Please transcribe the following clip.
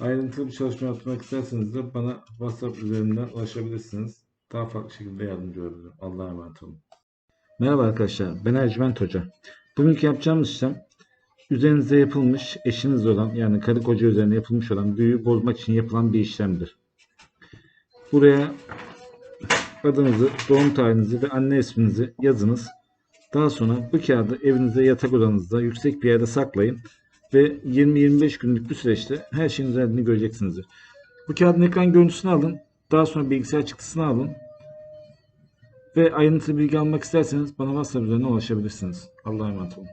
Ayrıntılı bir çalışma yapmak isterseniz de bana WhatsApp üzerinden ulaşabilirsiniz. Daha farklı şekilde yardımcı olabilirim. Allah'a emanet olun. Merhaba arkadaşlar, ben Ercüment Hoca. Bugünkü yapacağımız işlem üzerinize yapılmış, eşinizle olan yani karı koca üzerine yapılmış olan büyüyü bozmak için yapılan bir işlemdir. Buraya adınızı, doğum tarihinizi ve anne isminizi yazınız. Daha sonra bu kağıdı evinizde yatak odanızda yüksek bir yerde saklayın ve 20-25 günlük bir süreçte her şeyin düzeldiğini göreceksinizdir. Bu kağıdın ekran görüntüsünü alın. Daha sonra bilgisayar çıktısını alın. Ve ayrıntılı bilgi almak isterseniz bana WhatsApp üzerinden ulaşabilirsiniz. Allah'a emanet olun.